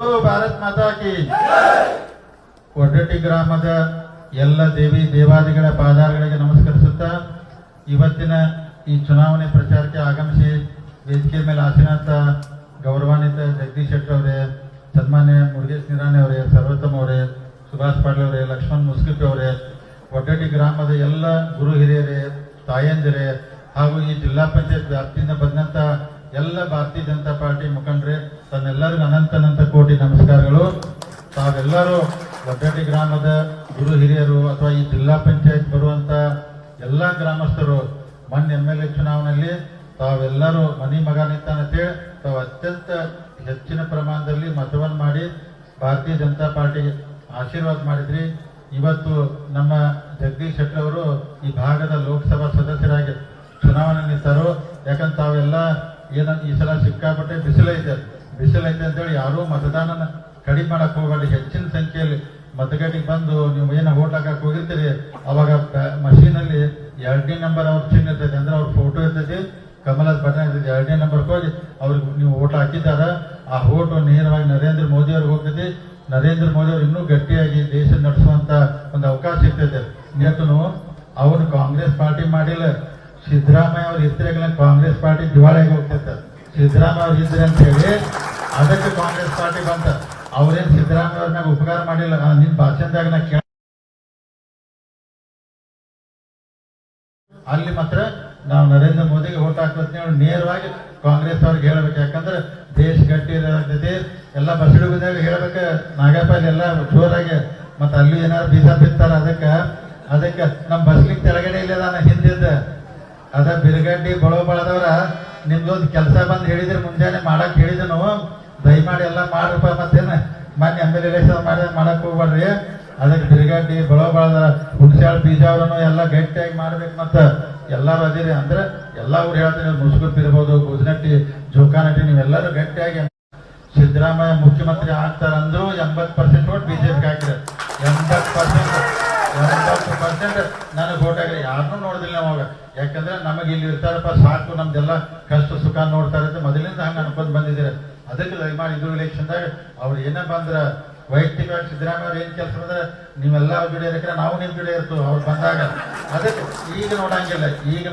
ಭಾರತ್ ಮಾತಾ ಕಿ ಕೊಡ್ಡಟ್ಟಿ ಗ್ರಾಮದ ಎಲ್ಲ ದೇವಿ ದೇವಾದಿಗಳ ಪಾದಾರಗಳಿಗೆ ನಮಸ್ಕರಿಸುತ್ತಾ ಇವತ್ತಿನ ಈ ಚುನಾವಣೆ ಪ್ರಚಾರಕ್ಕೆ ಆಗಮಿಸಿ ವೇದಿಕೆ ಮೇಲೆ ಆಸೀನಂತ ಗೌರವಾನ್ವಿತ ಜಗದೀಶ್ ಶೆಟ್ಟರ್ ಅವರೇ, ಸನ್ಮಾನ್ಯ ಮುರುಗೇಶ್ ನಿರಾಣಿ ಅವರೇ, ಸರ್ವೋತ್ತಮ್ ಅವರೇ, ಸುಭಾಷ್ ಪಾಟೀಲ್ ಅವರೇ, ಲಕ್ಷ್ಮಣ್ ಮುಸ್ಕಿಪಿ ಅವರೇ ಒಡ್ಡಟ್ಟಿ ಗ್ರಾಮದ ಎಲ್ಲ ಗುರು ಹಿರಿಯರೇ, ತಾಯಂದಿರೇ ಹಾಗೂ ಈ ಜಿಲ್ಲಾ ಪಂಚಾಯತ್ ವ್ಯಾಪ್ತಿಯಿಂದ ಬಂದಂತ ಎಲ್ಲ ಭಾರತೀಯ ಜನತಾ ಪಾರ್ಟಿ ಮುಖಂಡರೇ, ತನ್ನೆಲ್ಲರಿಗೂ ಅನಂತ ಅನಂತ ಕೋಟಿ ನಮಸ್ಕಾರಗಳು. ತಾವೆಲ್ಲರೂ ಒಡ್ಡಟ್ಟಿ ಗ್ರಾಮದ ಗುರು ಹಿರಿಯರು ಅಥವಾ ಈ ಜಿಲ್ಲಾ ಪಂಚಾಯತ್ ಬರುವಂತ ಎಲ್ಲ ಗ್ರಾಮಸ್ಥರು ಮೊನ್ನೆ ಎಂ ಎಲ್ ಎ ಚುನಾವಣೆಯಲ್ಲಿ ತಾವೆಲ್ಲರೂ ಮನಿ ಮಗ ನಿಂತಾನಂತೇಳಿ ತಾವು ಅತ್ಯಂತ ಹೆಚ್ಚಿನ ಪ್ರಮಾಣದಲ್ಲಿ ಮತವನ್ನು ಮಾಡಿ ಭಾರತೀಯ ಜನತಾ ಪಾರ್ಟಿಗೆ ಆಶೀರ್ವಾದ ಮಾಡಿದ್ರಿ. ಇವತ್ತು ನಮ್ಮ ಜಗದೀಶ್ ಶೆಟ್ಟರ್ ಅವರು ಈ ಭಾಗದ ಲೋಕಸಭಾ ಸದಸ್ಯರಾಗಿ ಚುನಾವಣೆ ನಿಂತರು ಯಾಕಂದ್ರೆ ತಾವೆಲ್ಲ ಏನ ಈ ಸಲ ಸಿಕ್ಕಾಪಟ್ಟೆ ಬಿಸಿಲೈತೆ ಬಿಸಿಲೈತೆ ಅಂತೇಳಿ ಯಾರೂ ಮತದಾನನ ಕಡಿಮೆ ಮಾಡಕ್ ಹೋಗಬೇಡಿ. ಹೆಚ್ಚಿನ ಸಂಖ್ಯೆಯಲ್ಲಿ ಮತಗಟ್ಟೆಗೆ ಬಂದು ನೀವು ಏನು ಓಟ್ ಹಾಕಕ್ ಹೋಗಿರ್ತೀರಿ. ಅವಾಗ ಮಷೀನಲ್ಲಿ ಎರಡನೇ ನಂಬರ್ ಅವ್ರ ಚಿಹ್ನೆ ಇರ್ತೈತೆ. ಅಂದ್ರೆ ಅವ್ರ ಫೋಟೋ ಇರ್ತೈತಿ. ಕಮಲದ ಬಟನ್ ಇರ್ತೈತಿ. ಎರಡನೇ ನಂಬರ್ಗೆ ಹೋಗಿ ಅವ್ರಿಗೆ ನೀವು ಓಟ್ ಹಾಕಿದ್ದಾರ. ಆ ಓಟು ನೇರವಾಗಿ ನರೇಂದ್ರ ಮೋದಿ ಅವ್ರಿಗೆ ಹೋಗ್ತೈತಿ. ನರೇಂದ್ರ ಮೋದಿ ಅವ್ರು ಇನ್ನೂ ಗಟ್ಟಿಯಾಗಿ ದೇಶ ನಡೆಸುವಂತ ಒಂದು ಅವಕಾಶ ಇರ್ತೈತೆ. ನೇತನು ಅವನು ಕಾಂಗ್ರೆಸ್ ಪಾರ್ಟಿ ಮಾಡಿಲ್ಲ. ಸಿದ್ದರಾಮಯ್ಯ ಅವ್ರು ಇದ್ರೆ ಕಾಂಗ್ರೆಸ್ ಪಾರ್ಟಿ ದಿವಾಳಿಗೆ ಹೋಗ್ತಿರ್ತಾರೆ ಸಿದ್ದರಾಮಯ್ಯ ಅವ್ರು ಇದ್ರೆ ಅಂತ ಹೇಳಿ ಅದಕ್ಕೆ ಕಾಂಗ್ರೆಸ್ ಪಾರ್ಟಿ ಬಂತ. ಅವ್ರೇನ್ ಸಿದ್ದರಾಮಯ್ಯ ಅವ್ರ ಮ್ಯಾಗ ಉಪಕಾರ ಮಾಡಿಲ್ಲ. ಆ, ನಿನ್ ಭಾಷಣದಾಗ ನಾ ಕೇಳ ಅಲ್ಲಿ ಮಾತ್ರ ನಾವು ನರೇಂದ್ರ ಮೋದಿಗೆ ಓಟ್ ಹಾಕ್ಬೇಕು ಅವ್ರು ನೇರವಾಗಿ ಕಾಂಗ್ರೆಸ್ ಅವ್ರಿಗೆ ಹೇಳ್ಬೇಕು. ಯಾಕಂದ್ರೆ ದೇಶ ಗಟ್ಟಿ ಇರೋದೈತಿ ಎಲ್ಲ ಬಸಡಿಗುದಾಗ ಹೇಳ್ಬೇಕ. ನಾಗಪ್ಪ ಎಲ್ಲ ಜೋರಾಗಿ ಮತ್ತೆ ಅಲ್ಲಿ ಏನಾದ್ರು ಬೀಜ ಬಿತ್ತಾರ ಅದಕ್ಕ ಅದಕ್ಕೆ ನಮ್ಮ ಬಸ್ಲಿಕ್ಕೆ ತೆಳಗಡೆ ಇಲ್ಲ ನಾನು ಹಿಂದಿದ್ದ. ಅದ ಬಿರುಗಡ್ಡಿ ಬಳೋ ಬಳದವ್ರ, ನಿಮ್ದೊಂದು ಕೆಲಸ ಬಂದು ಹೇಳಿದ್ರೆ ಮುಂಜಾನೆ, ಮಾಡಕ್ ಹೇಳಿದನು ದಯಮಾಡಿ ಎಲ್ಲ ಮಾಡ್ರಪ್ಪ ಮತ್ತೇನ? ಮೊನ್ನೆ ಎಂ ಎಲ್ ಎಲೆಕ್ಷನ್ ಮಾಡಿ ಮಾಡಕ್ ಹೋಗ್ಬೇಡ್ರಿ ಅದಕ್ಕೆ ಬಿರುಗಡ್ಡಿ ಬಳೋ ಬಳದ ಹುಣಸಾಳ್ ಬೀಜ ಅವ್ರನ್ನು ಎಲ್ಲ ಗಟ್ಟಿಯಾಗಿ ಮಾಡ್ಬೇಕು ಮತ್ತ ಎಲ್ಲರೂ ಅದಿರಿ ಅಂದ್ರೆ ಎಲ್ಲಾ ಊರು ಹೇಳ್ತೀನಿ ಮುಸ್ಕುಪ್ ಇರ್ಬೋದು ಗುಜನಟ್ಟಿ ಜೋಕಾನಟ್ಟಿ, ನೀವೆಲ್ಲರೂ ಗಟ್ಟಿಯಾಗಿ ಸಿದ್ದರಾಮಯ್ಯ ಮುಖ್ಯಮಂತ್ರಿ ಆಗ್ತಾರಂದ್ರು ಎಂಬತ್ ಪರ್ಸೆಂಟ್ ಓಟ್ ಬಿಜೆಪಿ ಹಾಕಿದ್ರೆ ಎಂಬತ್ ಪರ್ಸೆಂಟ್ ಪರ್ಸೆಂಟ್ ನನಗೆ ಓಟ್ ಹಾಕಿದ್ರೆ ಯಾರನ್ನೂ ನೋಡಿದಿಲ್ಲ ಅವಾಗ ಯಾಕಂದ್ರೆ ನಮಗೆ ಇಲ್ಲಿ ಇರ್ತಾರಪ್ಪ, ಸಾಕು, ನಮ್ದೆಲ್ಲ ಕಷ್ಟ, ಸುಖ ನೋಡ್ತಾರೆ ಅಂತ ಮೊದಲಿಂದ ಹಂಗೆ ಅನ್ಕೊಂಡ್ ಬಂದಿದ್ದೀರ. ಅದಕ್ಕೆ ದಯಮಾಡಿ ಇದು ಇಲೆಕ್ಷನ್ದಾಗ ಅವ್ರು ಏನೇ ಬಂದ್ರೆ ವೈಯಕ್ತಿಕವಾಗಿ ಸಿದ್ದರಾಮಯ್ಯ ಅವ್ರು ಏನು ಕೆಲಸ ಬಂದ್ರೆ ನೀವೆಲ್ಲ ಅವ್ರ ಜೊತೆ ಇರಕ್ರೆ ನಾವು ನಿಮ್ಮ ಜೊತೆ ಇರ್ತೀವಿ. ಅವ್ರು ಬಂದಾಗ ಅದಕ್ಕೆ ಈಗ ನೋಡಂಗಿಲ್ಲ. ಈಗ